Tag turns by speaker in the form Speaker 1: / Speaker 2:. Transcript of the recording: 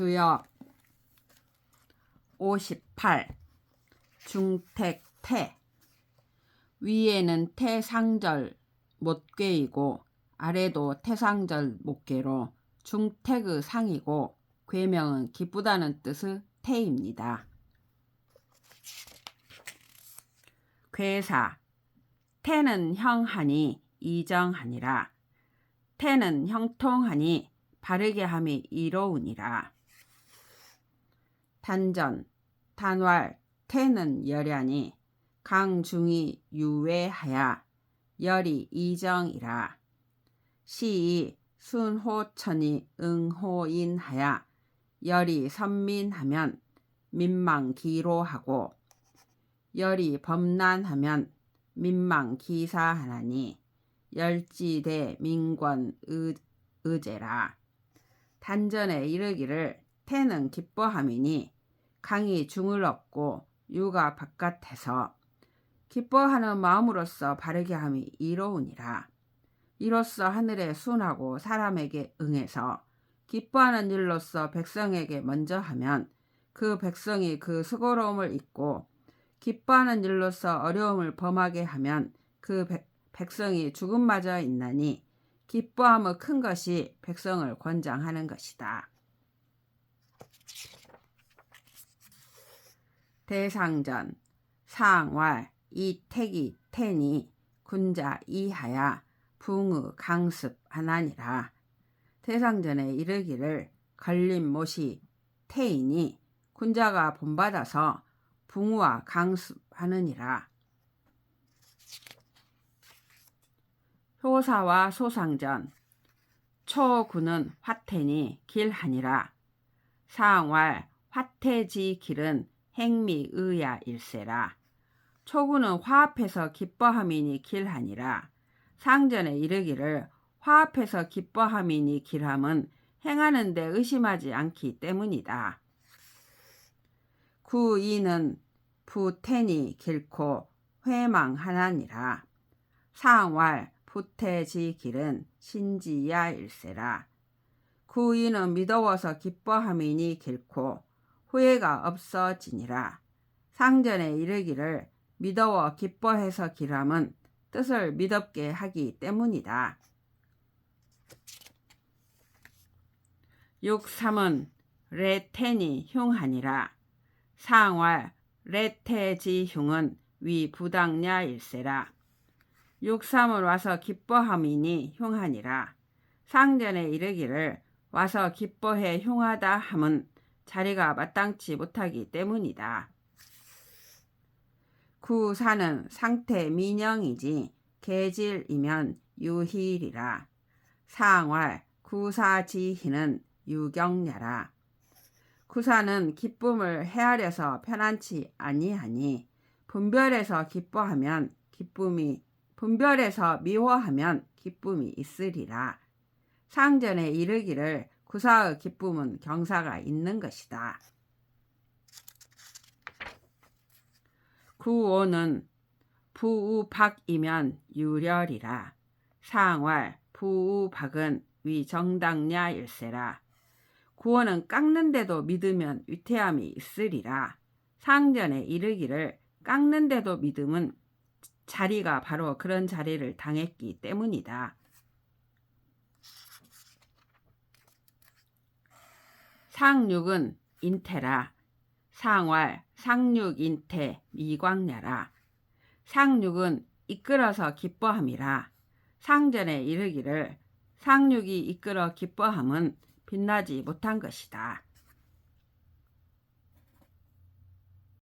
Speaker 1: 주역 58 중택태. 위에는 태상절 못괴이고 아래도 태상절 못괴로 중택의 상이고 괴명은 기쁘다는 뜻의 태입니다. 괴사. 태는 형하니 이정하니라. 태는 형통하니 바르게 함이 이로우니라. 단전 단왈 태는 열야니 강중이 유외하야 열이 이정이라. 시이 순호천이 응호인하야 열이 선민하면 민망기로하고 열이 범난하면 민망기사하나니 열지대 민권 의, 의제라. 단전에 이르기를 태는 기뻐함이니 강이 중을 얻고 유가 바깥에서 기뻐하는 마음으로서 바르게 함이 이로우니라. 이로써 하늘에 순하고 사람에게 응해서 기뻐하는 일로서 백성에게 먼저 하면 그 백성이 그 수고로움을 잊고 기뻐하는 일로서 어려움을 범하게 하면 그 백, 백성이 죽음마저 있나니 기뻐함의 큰 것이 백성을 권장하는 것이다. 대상전 상왈 이택이 태니 군자 이하야 붕의 강습 하나니라. 대상전에 이르기를 걸림 못이 태이니 군자가 본받아서 붕우와 강습하느니라. 효사와 소상전 초구는 화태니 길하니라. 상왈 화태지 길은 행미의야 일세라. 초구는 화합해서 기뻐함이니 길하니라. 상전에 이르기를 화합해서 기뻐함이니 길함은 행하는데 의심하지 않기 때문이다. 구이는 부태니 길고 회망하나니라. 상왈 부태지 길은 신지야 일세라. 구이는 미더워서 기뻐함이니 길고 후회가 없어지니라. 상전에 이르기를 미더워 기뻐해서 길함은 뜻을 미덥게 하기 때문이다. 6.3은 레텐이 흉하니라. 상왈 레테지 흉은 위 부당냐 일세라. 6.3을 와서 기뻐함이니 흉하니라. 상전에 이르기를 와서 기뻐해 흉하다 함은 자리가 마땅치 못하기 때문이다. 구사는 상태 민영이지 계질이면 유희리라. 상활 구사지희는 유경야라. 구사는 기쁨을 헤아려서 편안치 아니하니 분별해서 기뻐하면 기쁨이 분별해서 미워하면 기쁨이 있으리라. 상전에 이르기를 구사의 기쁨은 경사가 있는 것이다. 구오는 부우박이면 유렬이라. 상활 부우박은 위정당냐 일세라. 구원은 깎는데도 믿으면 위태함이 있으리라. 상전에 이르기를 깎는데도 믿음은 자리가 바로 그런 자리를 당했기 때문이다. 상육은 인태라. 상활, 상육, 인태, 미광야라. 상육은 이끌어서 기뻐함이라. 상전에 이르기를 상육이 이끌어 기뻐함은 빛나지 못한 것이다.